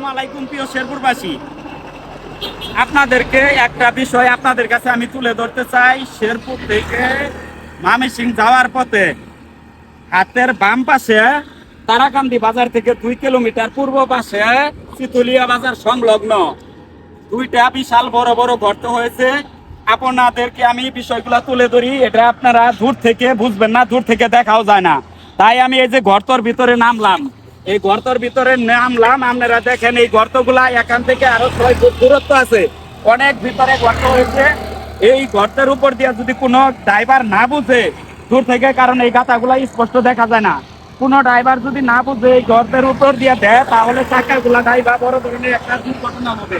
আসসালামু আলাইকুম, প্রিয় শেরপুরবাসী। আপনাদেরকে একটা বিষয় আপনাদের কাছে আমি তুলে ধরতে চাই। শেরপুর থেকে মামিসিং যাওয়ার পথে হাতের বাম পাশে তারাকান্দি বাজার থেকে দুই কিলোমিটার পূর্ব পাশে চিতুলিয়া বাজার সংলগ্ন। দুইটা বিশাল বড় বড় গর্ত হয়েছে। আপনাদেরকে আমি বিষয়গুলো তুলে ধরি। এটা আপনারা দূর থেকে বুঝবেন না, দূর থেকে দেখাও যায় না। তাই আমি এই যে গর্তর ভিতরে নামলাম। এই গর্তর ভিতরে নামলাম, আপনারা দেখেন এই গর্তগুলা, এখান থেকে আরও ছয় ফুট দূরত্ব আছে। অনেক ভিতরে গর্ত হয়েছে। এই গর্তের উপর দিয়ে যদি কোনো ড্রাইভার না বুঝে, দূর থেকে, কারণ এই গাতাগুলা স্পষ্ট দেখা যায় না। কোনো ড্রাইভার যদি না বুঝে এই গর্তের উপর দিয়ে দেয়, তাহলে চাকাগুলা ড্রাইভার বড় ধরনের একটা দুর্ঘটনা হবে।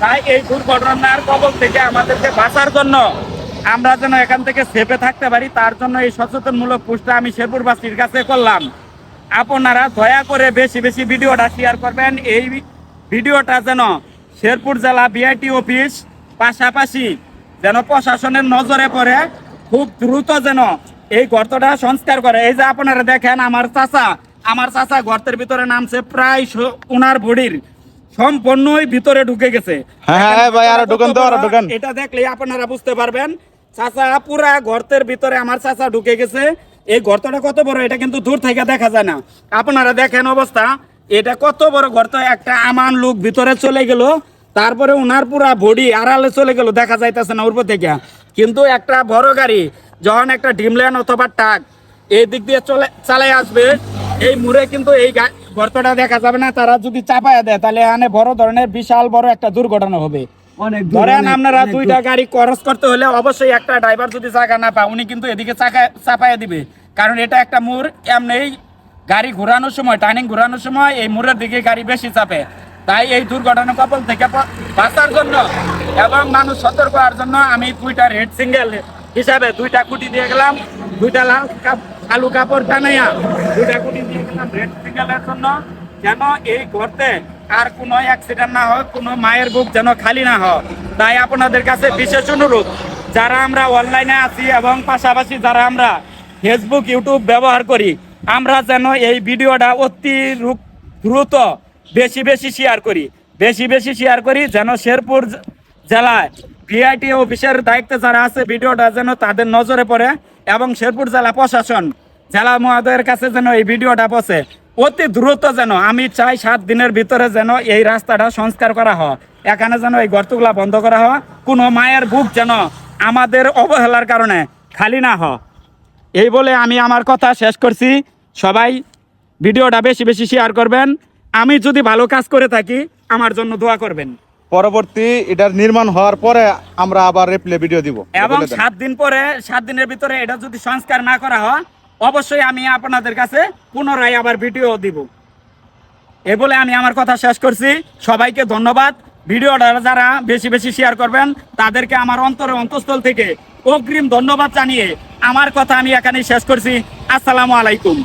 তাই এই দুর্ঘটনার কবল থেকে আমাদেরকে বাঁচার জন্য আমরা যেন এখান থেকে সেফে থাকতে পারি, তার জন্য এই সচেতনমূলক পোস্টটা আমি শেরপুরবাসীর কাছে করলাম। আপনারা দয়া করে বেশি বেশি ভিডিওটা শেয়ার করবেন। এই ভিডিওটা যেন শেরপুর জেলা বিআইটি অফিস পাশাপাশি যেন প্রশাসনের নজরে পড়ে খুব দ্রুত যেন এই গর্তটা সংস্কার করে। এই যে আপনারা দেখেন আমার চাচা আমার চাচা গর্তের ভিতরে নামছে প্রায় উনার বডির সম্পূর্ণই ভিতরে ঢুকে গেছে। হ্যাঁ, হ্যাঁ, হ্যাঁ, ভাই, আরও ঢুকান তো, আরও ঢুকান। এটা দেখলে আপনারা বুঝতে পারবেন। চাচা পুরা গর্তের ভিতরে আমার চাচা ঢুকে গেছে। এই গর্তটা কত বড়? এটা কিন্তু দূর থেকে দেখা যায় না। আপনারা দেখেন অবস্থা। এটা কত বড় গর্ত? একটা আমান লোক ভিতরে চলে গেল। তারপরে উনার পুরা বডি আড়ালে চলে গেল, দেখা যাইতেছে না উপর থেকে। কিন্তু একটা বড় গাড়ি, যখন একটা ডিমল্যান্ড অথবা ট্রাক, এই দিক দিয়ে চলে, চালাই আসবে, এই মুড়ে কিন্তু এই গর্তটা দেখা যাবে না। তারা যদি চাপায়া দেয়, তাহলে এখানে বড় ধরনের বিশাল বড় একটা দুর্ঘটনা হবে। ধরেন অনেক- আপনারা দুইটা গাড়ি ক্রস করতে হলে অবশ্যই একটা ড্রাইভার যদি চাকা না পায় উনি কিন্তু এদিকে চাকা চাপাইয়া দিবে। কারণ এটা একটা মোড় এমনি গাড়ি ঘোরানোর সময় টার্নিং ঘোরানোর সময় এই মোড়ের দিকে গাড়ি বেশি চাপে। তাই এই দুর্ঘটনা কবল থেকে বাঁচার জন্য এবং মানুষ সতর্ক হওয়ার জন্য আমি দুইটা রেড সিঙ্গেল হিসাবে দুইটা কুটি দিয়ে গেলাম। দুইটা লাল কাপ- কালো কাপড় টানাইয়া দুইটা কুটি দিয়ে গেলাম রেড সিঙ্গেলের জন্য। যেন এই গর্তে আর কোনো অ্যাক্সিডেন্ট না হয় কোনো মায়ের বুক যেন খালি না হয় তাই আপনাদের কাছে বিশেষ অনুরোধ, যারা আমরা অনলাইনে আছি এবং পাশাপাশি যারা আমরা ফেসবুক ইউটিউব ব্যবহার করি, আমরা যেন এই ভিডিওটা অতি দ্রুত বেশি বেশি শেয়ার করি। বেশি বেশি শেয়ার করি যেন শেরপুর জেলায় ভিআইটি অফিসের দায়িত্বে যারা আছে, ভিডিওটা যেন তাদের নজরে পড়ে এবং শেরপুর জেলা প্রশাসন, জেলা মহোদয়ের কাছে যেন এই ভিডিওটা পৌঁছে। অতি দ্রুত যেন আমি চাই সাত দিনের ভিতরে যেন এই রাস্তাটা সংস্কার করা হয়। এখানে যেন এই গর্তগুলা বন্ধ করা হয়। কোনো মায়ের বুক যেন আমাদের অবহেলার কারণে খালি না হয়। এই বলে আমি আমার কথা শেষ করছি। সবাই ভিডিওটা বেশি বেশি শেয়ার করবেন। আমি যদি ভালো কাজ করে থাকি আমার জন্য দোয়া করবেন। পরবর্তী এটার নির্মাণ হওয়ার পরে আমরা আবার রিপ্লে ভিডিও দিব। এবং সাত দিন পরে সাত দিনের ভিতরে এটা যদি সংস্কার না করা হয় অবশ্যই আমি আপনাদের কাছে পুনরায় আবার ভিডিও দিব। এ বলে আমি আমার কথা শেষ করছি। সবাইকে ধন্যবাদ। ভিডিওটা যারা বেশি বেশি শেয়ার করবেন, তাদেরকে আমার অন্তরে অন্তঃস্থল থেকে অগ্রিম ধন্যবাদ জানিয়ে আমার কথা আমি এখানেই শেষ করছি। আসসালামু আলাইকুম।